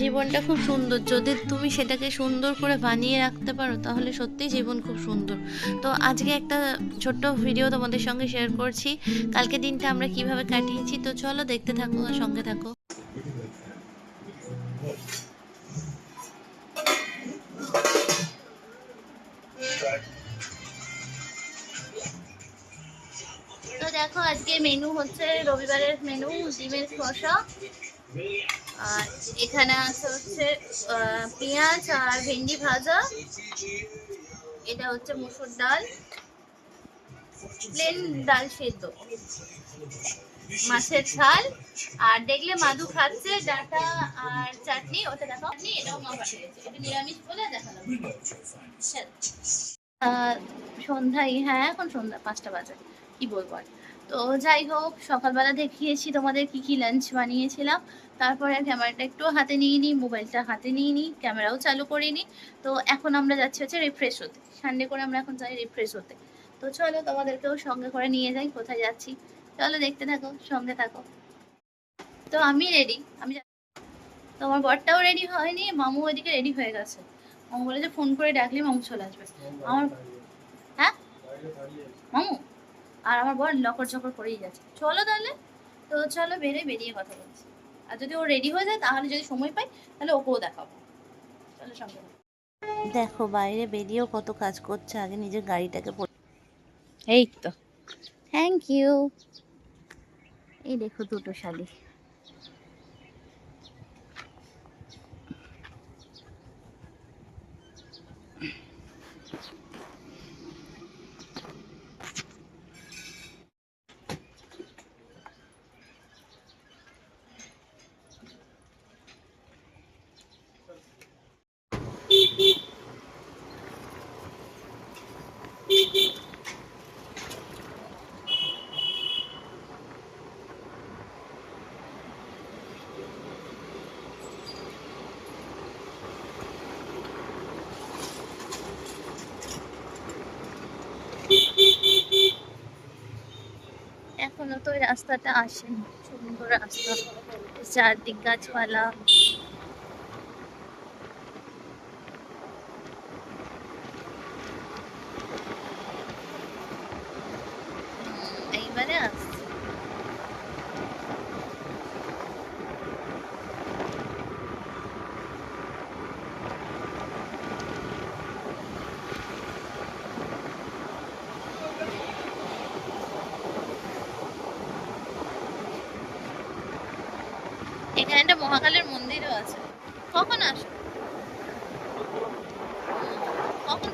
জীবনটা খুব সুন্দর। যদি তুমি সেটাকে সুন্দর করে বানিয়ে রাখতে পারো, তাহলে সত্যি জীবন খুব সুন্দর। তো আজকে একটা ছোট্ট ভিডিও তোমাদের সঙ্গে শেয়ার করছি। কালকে দিনটা আমরা কীভাবে কাটিয়েছি, তো চলো দেখতে থাকো সঙ্গে থাকো। তো দেখো, আজকে মেনু হচ্ছে রবিবারের মেনু ডিমের কষা আর এখানে আছে হচ্ছে পেঁয়াজ আর ভেন্ডি ভাজা। এটা হচ্ছে মুসুর ডাল। প্লেন ডাল সেদ্ধ। মাছের ঝাল। আর দেখলে মাদু খাচ্ছে ডাটা আর চাটনি, ওটা দেখো। চাটনি, এটাও নিরামিষ বলে দেখালাম। সন্ধ্যায় হ্যাঁ এখন সন্ধ্যা, পাঁচটা বাজে। কি বলব আর। তো যাই হোক, সকালবেলা দেখিয়েছি তোমাদের কি কি লাঞ্চ বানিয়েছিলাম। তারপরে ক্যামেরাটা একটু হাতে নিয়ে নিই, মোবাইলটা হাতে নিয়ে নিই, ক্যামেরাও চালু করে নিই। তো এখন আমরা যাচ্ছি হচ্ছে রিফ্রেশ হতে। সানডে করে আমরা এখন যাই রিফ্রেশ হতে। তো চলো তোমাদেরকেও সঙ্গে করে নিয়ে যাই, কোথায় যাচ্ছি। চলো দেখতে থাকো, সঙ্গে থাকো। তো আমি রেডি আমি তোমার বরটাও রেডি হয়নি, মামু ওইদিকে রেডি হয়ে গেছে। মামু বলে যে ফোন করে ডাকলে মামু চলে আসবে। আমার হ্যাঁ? মামু? আর আমার বর লকর চকর করেই যাচ্ছে। চলো তাহলে। তো চলো বেরিয়ে বেরিয়ে কথা বলছি। আর যদি ও রেডি হয়ে যায় তাহলে যদি সময় পাই তাহলে ওকেও দেখাবো। চলো সঙ্গে দেখো বাইরে বেরিয়েও কত কাজ করছে আগে নিজের গাড়িটাকে এই তো। থ্যাংক ইউ এই দেখো দুটো শালি। এখনও তো রাস্তাটা আসেনি। সুন্দর রাস্তা চারদিক গাছপালা হুম, এইবারে আসছে এখানে একটা মহাকালের মন্দিরও আছে। কখন আসো কখন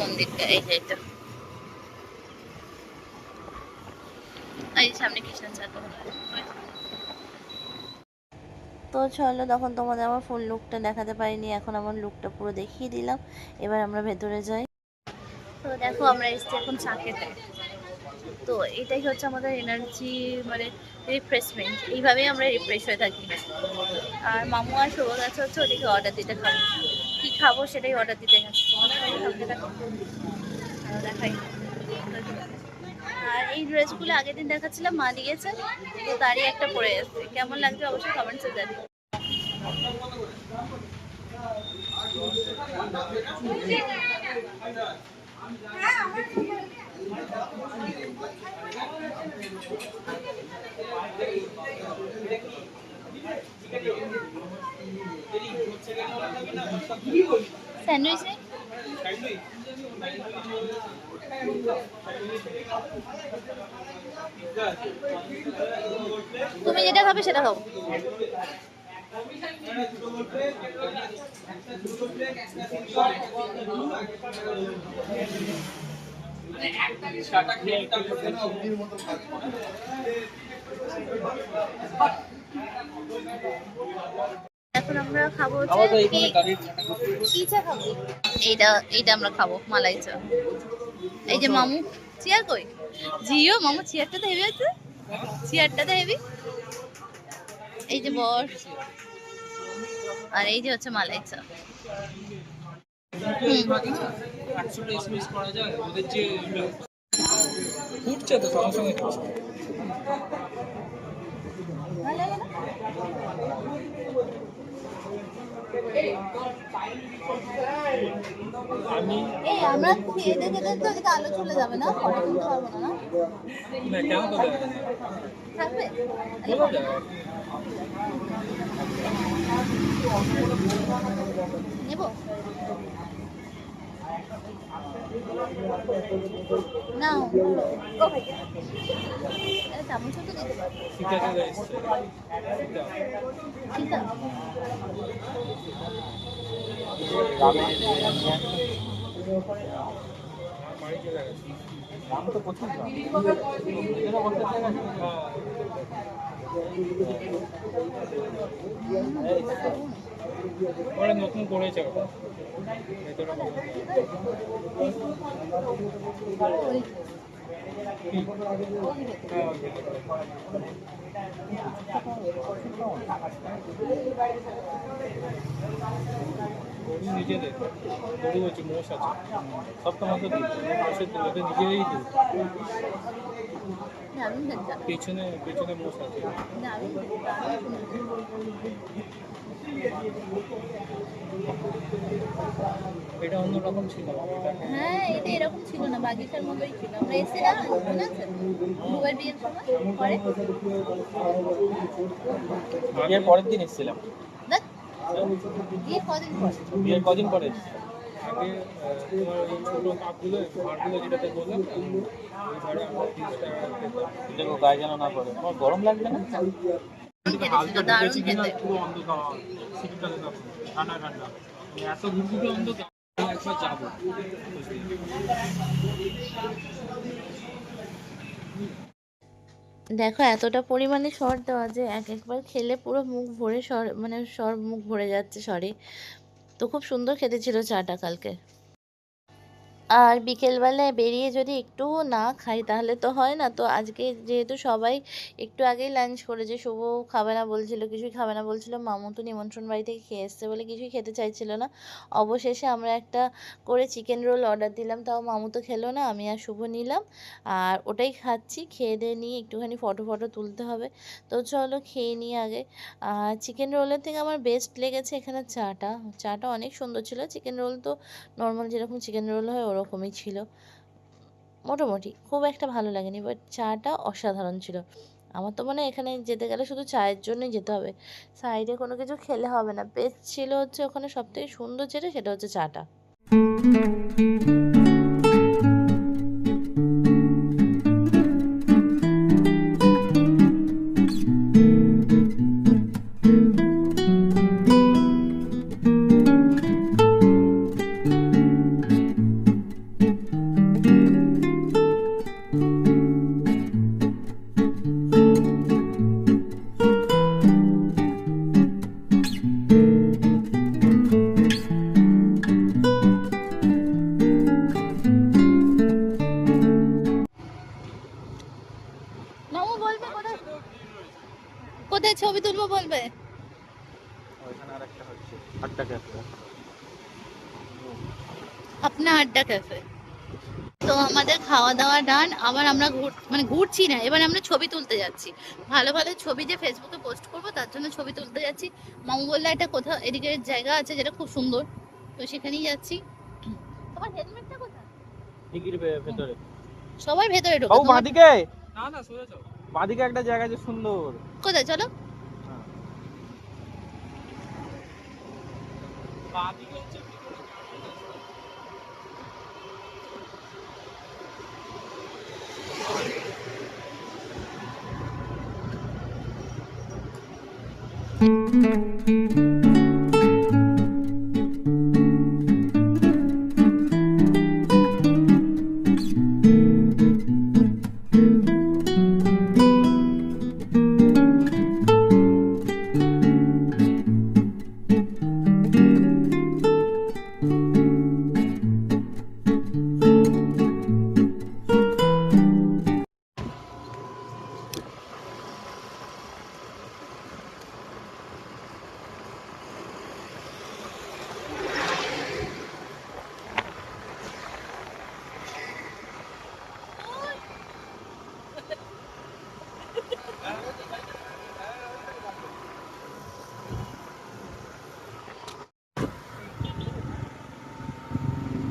মন্দিরটা এই এই সামনে কৃষ্ণ চাঁদ তো চলো তখন তোমাদের আমার ফুল লুকটা দেখাতে পারিনি, এখন আমার লুকটা পুরো দেখিয়ে দিলাম। এবার আমরা ভেতরে যাই। তো দেখো, আমরা এসছি এখন চা খেতে তো এটাই হচ্ছে আমাদের এনার্জি মানে রিফ্রেশমেন্ট এইভাবেই আমরা রিফ্রেশ হয়ে থাকি। আর মামু আর শুভ গেছে হচ্ছে ওদিকে অর্ডার দিতে খাব। কি খাব সেটাই অর্ডার দিতে গেছে। দেখাই। আর এই ড্রেসগুলো আগের দিন দেখাচ্ছিলাম, মা দিয়েছে, তো তারই একটা পরে এসছে। কেমন লাগবে অবশ্যই কমেন্টসে জানিও। স্যান্ডউইচ তুমি যেটা খাবে সেটা খাও। এখন আমরা খাব কি- কি চা খাব? এইটা এইটা আমরা খাব মালাই চা। এই যে মামু চেয়ার কই? জিও মামু চেয়ারটা তো হেভি আছে। চেয়ারটা তো হেভি। এই যে বস আর এই যে হচ্ছে মালাই চা। ফুটছে তো সঙ্গে সঙ্গে খাচ্ছে। আমি এই আমরা খেয়ে খেতে তো এদিকে আলো চলে যাবে না? ফটো তুলতে পারব না না? না কেন তো থাকবে? নেব? না ও ভাই এটা চামচও তো দিতে পারব। ঠিক আছে দাম তো প্রচুর দাম। পরে নতুন করেছে কি? হ্যাঁ। গরু নিজেদের হচ্ছে মোষ আছে সব তো দিই মোষের দুধ ওদের পেছনে পেছনে মোষ আছে। দারুণ এটা অন্যরকম ছিল। হ্যাঁ এটা এরকম ছিল না বাগিচার মতোই ছিল। আমরা এসে না মনে আছে? দুবার বিয়ের সময় পরে? বিয়ের পরের দিন এসেছিলাম। গিয়ে কদিন পরে। বিয়ের কদিন পরে? এসেছি? আগে তোমার ওই ছোটো কাপগুলো ভাঁড়গুলো যেটাতে বললাম ওই ভাঁড়ে আমরা তিরিশ টাকা দেখো গায়ে যেন না পড়ে। আমার গরম লাগবে না? খেতে দারুণ খেতে। পুরো অন্ধকার শীতকালে ঠান্ডা ঠান্ডা। এত ঘুরঘুরে অন্ধকার একবার যাব। দেখো এতটা পরিমাণে সর দেওয়া যে এক একবার খেলে পুরো মুখ ভরে সর মানে সর মুখ ভরে যাচ্ছে সরে তো খুব সুন্দর খেতে ছিল চাটা কালকে। আর বিকেলবেলায় বেরিয়ে যদি একটু না খাই, তাহলে তো হয় না। তো আজকে যেহেতু সবাই একটু আগেই লাঞ্চ করেছে শুভ খাবে না বলছিল, কিছুই খাবে না বলছিল, মামু তো নিমন্ত্রণ বাড়ি থেকে খেয়ে এসছে বলে কিছুই খেতে চাইছিল না। অবশেষে আমরা একটা করে চিকেন রোল অর্ডার দিলাম, তাও মামু তো খেলো না, আমি আর শুভ নিলাম। আর ওটাই খাচ্ছি, খেয়ে দিয়ে নিয়ে একটুখানি ফটো ফটো তুলতে হবে। তো চলো খেয়ে নিই আগে। আর চিকেন রোলের থেকে আমার বেস্ট লেগেছে এখানে চাটা। চাটা অনেক সুন্দর ছিল চিকেন রোল তো নর্মাল যেরকম চিকেন রোল হয় ওরকমই ছিল। মোটামুটি খুব একটা ভালো লাগেনি বাট চাটা অসাধারণ ছিল। আমার তো মনে হয় এখানে যেতে গেলে শুধু চায়ের জন্যই যেতে হবে। সাইডে কোনো কিছু খেলে হবে না। বেস্ট ছিল হচ্ছে ওখানে সবথেকে সুন্দর যেটা, সেটা হচ্ছে চাটা। ওইখানে আর হচ্ছে আটটা ক্যাফে আপনা আড্ডা ক্যাফে তো আমাদের খাওয়া দাওয়া ডান আবার আমরা ঘুর মানে ঘুরছি না এবার আমরা ছবি তুলতে যাচ্ছি। ভালো ভালো ছবি যে ফেসবুকে পোস্ট করব তার জন্য ছবি তুলতে যাচ্ছি। মামু বললে একটা কোথাও এদিকে জায়গা আছে যেটা খুব সুন্দর তো সেখানেই যাচ্ছি। তোমার হেলমেটটা কোথায়? ডিগির ভেতরে। সবাই ভেতরে ঢোকে। না না সোজা যাও বাঁদিকে একটা জায়গা আছে সুন্দর। কোথায়? চলো। బాధిగా చెప్పి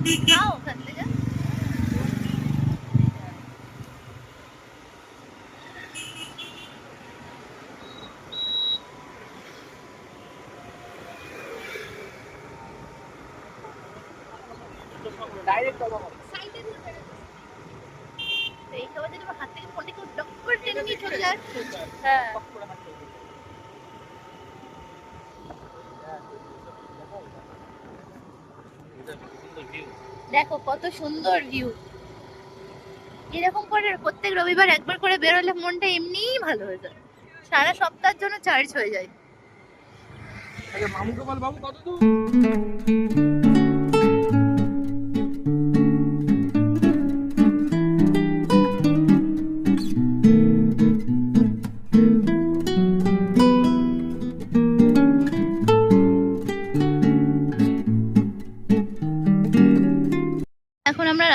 বাঁদিকে হচ্ছে খাও ওখান থেকে সাইডে ধরে এই খাবার যদি আমার হাত থেকে ফোনটা কেউ টক করে টেনে নিয়ে চলে যায় হ্যাঁ দেখো কত সুন্দর ভিউ এরকম করে প্রত্যেক রবিবার একবার করে বেরোলে মনটা এমনিই ভালো হয়ে যায়। সারা সপ্তাহের জন্য চার্জ হয়ে যায়। আগে মামুকে বল বাবু, কত দূর?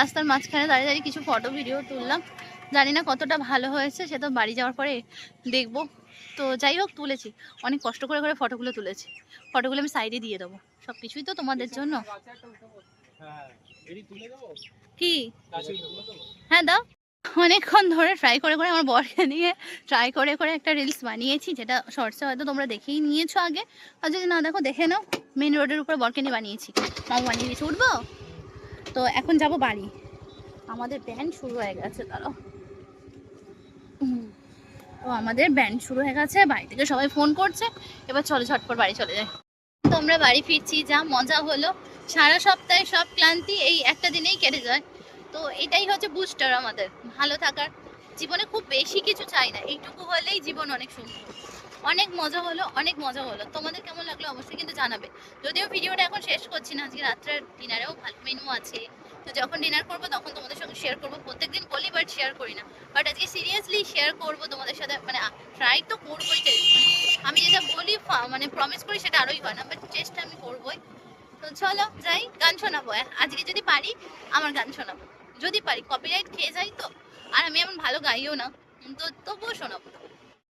রাস্তার মাঝখানে দাঁড়িয়ে দাঁড়িয়ে কিছু ফটো ভিডিও তুললাম। জানি না কতটা ভালো হয়েছে, সে তো বাড়ি যাওয়ার পরে দেখব। তো যাই হোক, তুলেছি। অনেক কষ্ট করে করে ফটোগুলো তুলেছি। ফটোগুলো আমি সাইডে দিয়ে দেবো। সব কিছুই তো তোমাদের জন্য। কি? হ্যাঁ দাও। অনেকক্ষণ ধরে ট্রাই করে করে আমার বরকে নিয়ে ট্রাই করে করে একটা রিলস বানিয়েছি, যেটা শর্টসে হয়তো তোমরা দেখেই নিয়েছো আগে। আর যদি না দেখো, দেখে নাও। মেন রোডের উপরে বরকে নিয়ে বানিয়েছি। মামু বানিয়ে দিয়েছি। উঠবো? তো এখন যাব বাড়ি। আমাদের ব্যান্ড শুরু হয়ে গেছে তারা তো আমাদের ব্যান্ড শুরু হয়ে গেছে, বাড়ি থেকে সবাই ফোন করছে। এবার চলো, ঝটপট বাড়ি চলে যাই। তো আমরা বাড়ি ফিরছি, যা মজা হলো। সারা সপ্তাহে সব ক্লান্তি, এই একটা দিনেই কেটে যায়। তো এটাই হচ্ছে বুস্টার আমাদের, ভালো থাকার। জীবনে খুব বেশি কিছু চাই না, এইটুকু হলেই জীবন অনেক সুন্দর। অনেক মজা হলো, অনেক মজা হলো। তোমাদের কেমন লাগল অবশ্যই কিন্তু জানাবে। যদিও ভিডিওটা এখন শেষ করছি না, আজকে রাত্রের ডিনারেও ভালো মেনু আছে। তো যখন ডিনার করব তখন তোমাদের সঙ্গে শেয়ার করব। প্রত্যেকদিন বলি বাট শেয়ার করি না। বাট আজকে সিরিয়াসলি শেয়ার করব তোমাদের সাথে মানে ট্রাই তো করবোই আমি যেটা বলি মানে প্রমিস করি সেটা আরোই হয় না বাট চেষ্টা আমি করবোই। তো চলো, যাই, গান শোনাবো। আজকে যদি পারি, আমার গান শোনাবো। যদি পারি কপিরাইট খেয়ে যাই তো। আর আমি এমন ভালো গাইও না। তো তবুও শোনাবো।